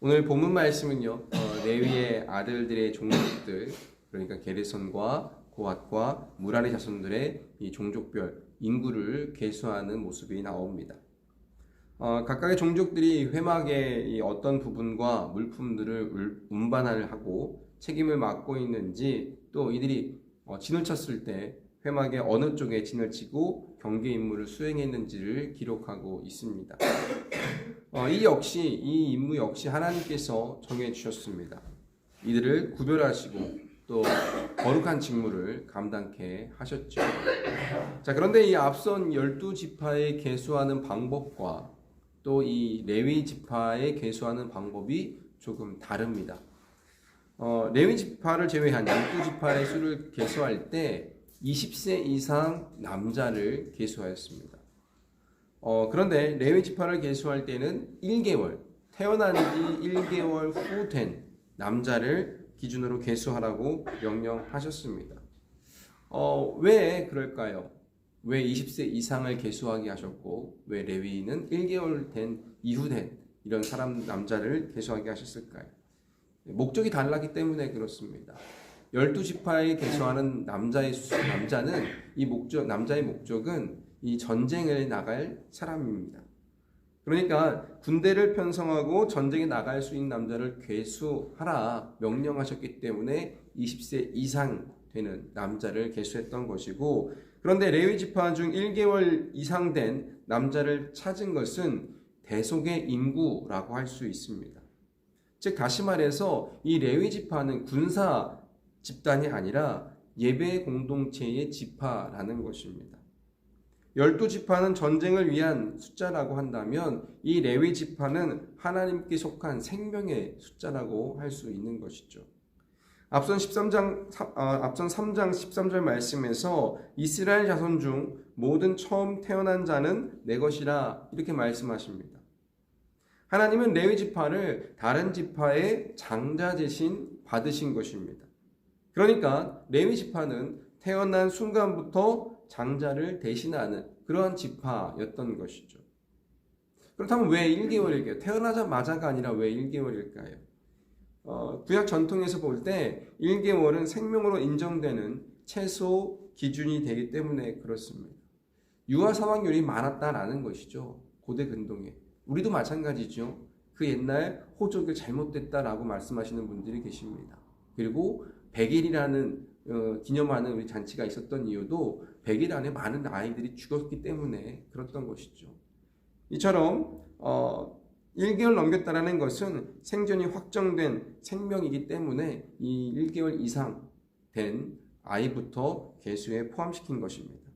오늘 본문 말씀은요, 어, 레위의 아들들의 종족들, 그러니까 게르손과 고핫과 무라리 자손들의 이 종족별 인구를 계수하는 모습이 나옵니다. 어, 각각의 종족들이 회막의 이 어떤 부분과 물품들을 울- 운반을 하고 책임을 맡고 있는지 또 이들이 어, 진을 쳤을 때 회막의 어느 쪽에 진을 치고 경계 임무를 수행했는지를 기록하고 있습니다. 어, 이 역시 이 임무 역시 하나님께서 정해 주셨습니다. 이들을 구별하시고 또 거룩한 직무를 감당케 하셨죠. 자, 그런데 이 앞선 열두 지파에 계수하는 방법과 또 이 레위 지파에 계수하는 방법이 조금 다릅니다. 어, 레위 지파를 제외한 열두 지파의 수를 계수할 때 20세 이상 남자를 계수하였습니다. 어, 그런데 레위 지파를 계수할 때는 1개월, 태어난 지 1개월 후 된 남자를 기준으로 계수하라고 명령하셨습니다. 어, 왜 그럴까요? 왜 20세 이상을 계수하게 하셨고, 왜 레위인은 1개월 된 이후 된 이런 사람, 남자를 계수하게 하셨을까요? 목적이 달랐기 때문에 그렇습니다. 12지파에 계수하는 남자의 수, 남자는 이 목적, 남자의 목적은 이 전쟁에 나갈 사람입니다. 그러니까 군대를 편성하고 전쟁에 나갈 수 있는 남자를 괴수하라 명령하셨기 때문에 20세 이상 되는 남자를 괴수했던 것이고 그런데 레위 지파 중 1개월 이상 된 남자를 찾은 것은 대속의 인구라고 할 수 있습니다. 즉 다시 말해서 이 레위 지파는 군사 집단이 아니라 예배 공동체의 지파라는 것입니다. 열두 지파는 전쟁을 위한 숫자라고 한다면 이 레위 지파는 하나님께 속한 생명의 숫자라고 할 수 있는 것이죠. 앞선 13장 아, 앞선 3장 13절 말씀에서 이스라엘 자손 중 모든 처음 태어난 자는 내 것이라 이렇게 말씀하십니다. 하나님은 레위 지파를 다른 지파의 장자 대신 받으신 것입니다. 그러니까 레위 지파는 태어난 순간부터 장자를 대신하는 그러한 지파였던 것이죠. 그렇다면 왜 1개월일까요? 태어나자마자가 아니라 왜 1개월일까요? 어, 구약 전통에서 볼 때 1개월은 생명으로 인정되는 최소 기준이 되기 때문에 그렇습니다. 유아 사망률이 많았다라는 것이죠. 고대 근동에. 우리도 마찬가지죠. 그 옛날 호적이 잘못됐다라고 말씀하시는 분들이 계십니다. 그리고 100일이라는 어, 기념하는 우리 잔치가 있었던 이유도 100일 안에 많은 아이들이 죽었기 때문에 그렇던 것이죠. 이처럼 어, 1개월 넘겼다라는 것은 생존이 확정된 생명이기 때문에 이 1개월 이상 된 아이부터 계수에 포함시킨 것입니다.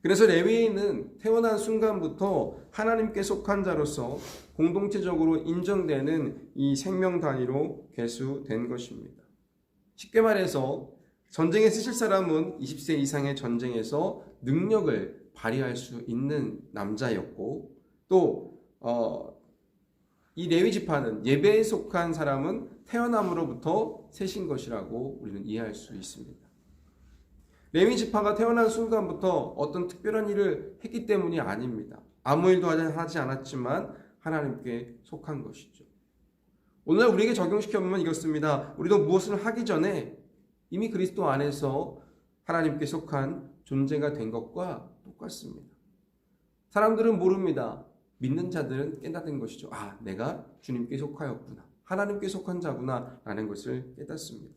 그래서 레위인은 태어난 순간부터 하나님께 속한 자로서 공동체적으로 인정되는 이 생명 단위로 계수된 것입니다. 쉽게 말해서 전쟁에 쓰실 사람은 20세 이상의 전쟁에서 능력을 발휘할 수 있는 남자였고 또 어, 이 레위 지파는 예배에 속한 사람은 태어남으로부터 세신 것이라고 우리는 이해할 수 있습니다. 레위 지파가 태어난 순간부터 어떤 특별한 일을 했기 때문이 아닙니다. 아무 일도 하지 않았지만 하나님께 속한 것이죠. 오늘 우리에게 적용시켜 보면 이렇습니다. 우리도 무엇을 하기 전에 이미 그리스도 안에서 하나님께 속한 존재가 된 것과 똑같습니다. 사람들은 모릅니다. 믿는 자들은 깨닫는 것이죠. 아, 내가 주님께 속하였구나. 하나님께 속한 자구나. 라는 것을 깨닫습니다.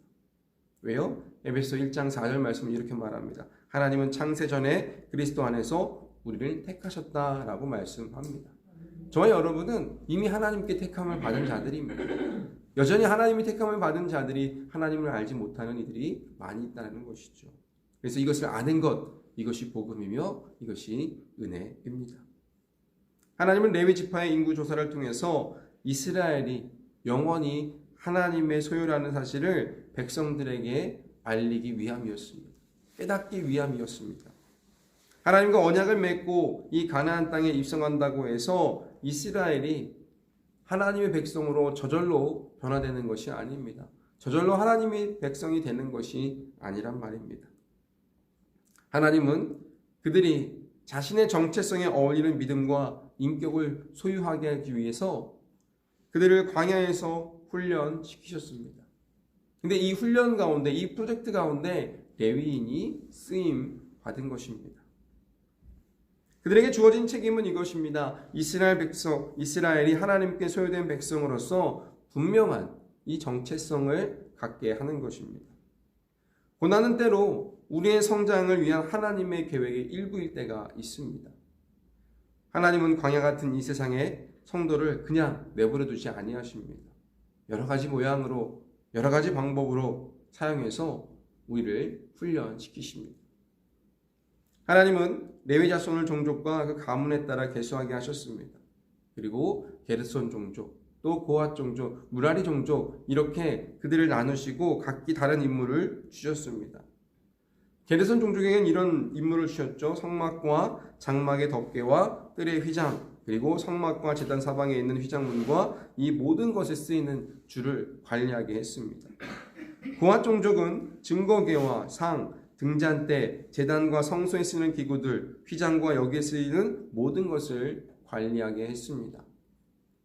왜요? 에베소 1장 4절 말씀을 이렇게 말합니다. 하나님은 창세 전에 그리스도 안에서 우리를 택하셨다라고 말씀합니다. 저와 여러분은 이미 하나님께 택함을 받은 자들입니다. 여전히 하나님이 택함을 받은 자들이 하나님을 알지 못하는 이들이 많이 있다는 것이죠. 그래서 이것을 아는 것, 이것이 복음이며 이것이 은혜입니다. 하나님은 레위 지파의 인구 조사를 통해서 이스라엘이 영원히 하나님의 소유라는 사실을 백성들에게 알리기 위함이었습니다. 깨닫기 위함이었습니다. 하나님과 언약을 맺고 이 가나안 땅에 입성한다고 해서 이스라엘이 하나님의 백성으로 저절로 변화되는 것이 아닙니다. 저절로 하나님의 백성이 되는 것이 아니란 말입니다. 하나님은 그들이 자신의 정체성에 어울리는 믿음과 인격을 소유하게 하기 위해서 그들을 광야에서 훈련시키셨습니다. 근데 이 훈련 가운데 이 프로젝트 가운데 레위인이 쓰임 받은 것입니다. 그들에게 주어진 책임은 이것입니다. 이스라엘 백성, 이스라엘이 하나님께 소유된 백성으로서 분명한 이 정체성을 갖게 하는 것입니다. 고난은 때로 우리의 성장을 위한 하나님의 계획의 일부일 때가 있습니다. 하나님은 광야 같은 이 세상에 성도를 그냥 내버려 두지 아니하십니다. 여러 가지 모양으로 여러 가지 방법으로 사용해서 우리를 훈련시키십니다. 하나님은 레위 자손을 종족과 그 가문에 따라 계수하게 하셨습니다. 그리고 게르손 종족, 또 고앗 종족, 무라리 종족 이렇게 그들을 나누시고 각기 다른 임무를 주셨습니다. 게르손 종족에게는 이런 임무를 주셨죠. 성막과 장막의 덮개와 뜰의 휘장, 그리고 성막과 제단 사방에 있는 휘장문과 이 모든 것에 쓰이는 줄을 관리하게 했습니다. 고앗 종족은 증거계와 상, 등잔대, 제단과 성소에 쓰는 기구들, 휘장과 여기에 쓰이는 모든 것을 관리하게 했습니다.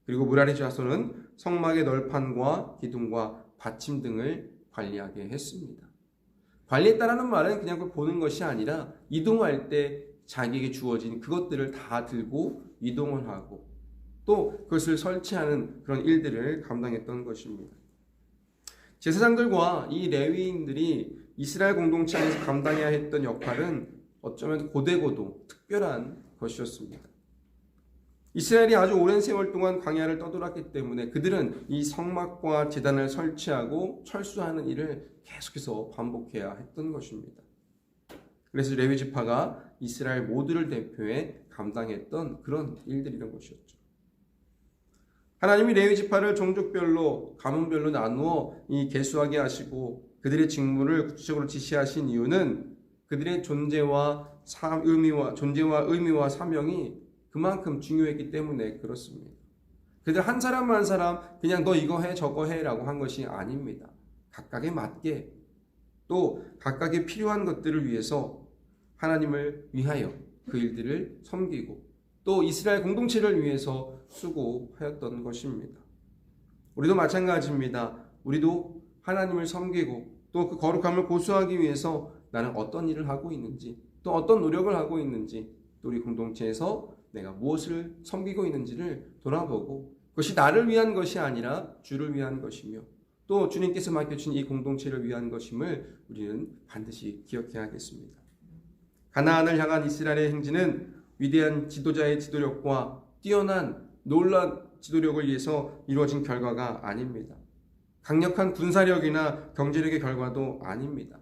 그리고 무라리 자손은 성막의 널판과 기둥과 받침 등을 관리하게 했습니다. 관리했다라는 말은 그냥 그걸 보는 것이 아니라 이동할 때 자기에게 주어진 그것들을 다 들고 이동을 하고 또 그것을 설치하는 그런 일들을 감당했던 것입니다. 제사장들과 이 레위인들이 이스라엘 공동체에서 감당해야 했던 역할은 어쩌면 고대고도 특별한 것이었습니다. 이스라엘이 아주 오랜 세월 동안 광야를 떠돌았기 때문에 그들은 이 성막과 재단을 설치하고 철수하는 일을 계속해서 반복해야 했던 것입니다. 그래서 레위 지파가 이스라엘 모두를 대표해 감당했던 그런 일들이란 것이었죠. 하나님이 레위 지파를 종족별로 가문별로 나누어 이 개수하게 하시고 그들의 직무를 구체적으로 지시하신 이유는 그들의 존재와 사, 의미와 존재와 의미와 사명이 그만큼 중요했기 때문에 그렇습니다. 그들 한 사람 한 사람 그냥 너 이거 해 저거 해라고 한 것이 아닙니다. 각각에 맞게 또 각각의 필요한 것들을 위해서 하나님을 위하여 그 일들을 섬기고 또 이스라엘 공동체를 위해서 수고하였던 것입니다. 우리도 마찬가지입니다. 우리도 하나님을 섬기고 또 그 거룩함을 고수하기 위해서 나는 어떤 일을 하고 있는지 또 어떤 노력을 하고 있는지 또 우리 공동체에서 내가 무엇을 섬기고 있는지를 돌아보고 그것이 나를 위한 것이 아니라 주를 위한 것이며 또 주님께서 맡겨주신 이 공동체를 위한 것임을 우리는 반드시 기억해야겠습니다. 가나안을 향한 이스라엘의 행진은 위대한 지도자의 지도력과 뛰어난 놀란 지도력을 위해서 이루어진 결과가 아닙니다. 강력한 군사력이나 경제력의 결과도 아닙니다.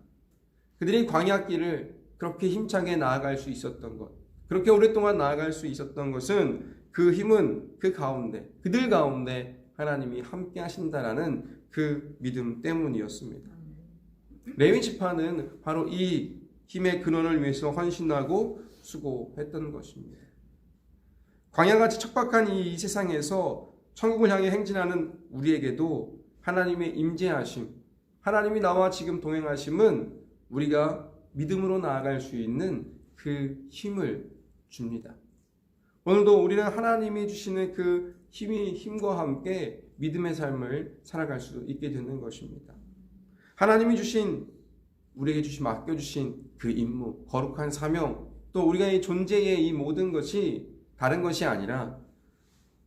그들이 광야길을 그렇게 힘차게 나아갈 수 있었던 것, 그렇게 오랫동안 나아갈 수 있었던 것은 그 힘은 그 가운데, 그들 가운데 하나님이 함께 하신다라는 그 믿음 때문이었습니다. 레위 지파는 바로 이 힘의 근원을 위해서 헌신하고 수고했던 것입니다. 광야같이 척박한 이 세상에서 천국을 향해 행진하는 우리에게도 하나님의 임재하심, 하나님이 나와 지금 동행하심은 우리가 믿음으로 나아갈 수 있는 그 힘을 줍니다. 오늘도 우리는 하나님이 주시는 그 힘이 힘과 함께 믿음의 삶을 살아갈 수 있게 되는 것입니다. 하나님이 주신 우리에게 주신 맡겨 주신 그 임무, 거룩한 사명, 또 우리가 이 존재의 이 모든 것이 다른 것이 아니라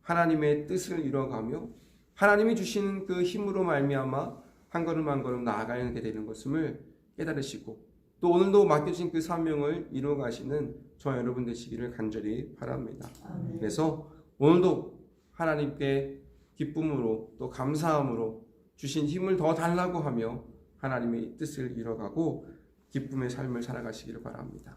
하나님의 뜻을 이뤄가며 하나님이 주시는 그 힘으로 말미암아 한 걸음 한 걸음 나아가게 되는 것임을 깨달으시고 또 오늘도 맡겨진 그 사명을 이루어 가시는 저 여러분 되시기를 간절히 바랍니다. 아멘. 그래서 오늘도 하나님께 기쁨으로 또 감사함으로 주신 힘을 더 달라고 하며 하나님의 뜻을 이뤄가고 기쁨의 삶을 살아가시기를 바랍니다.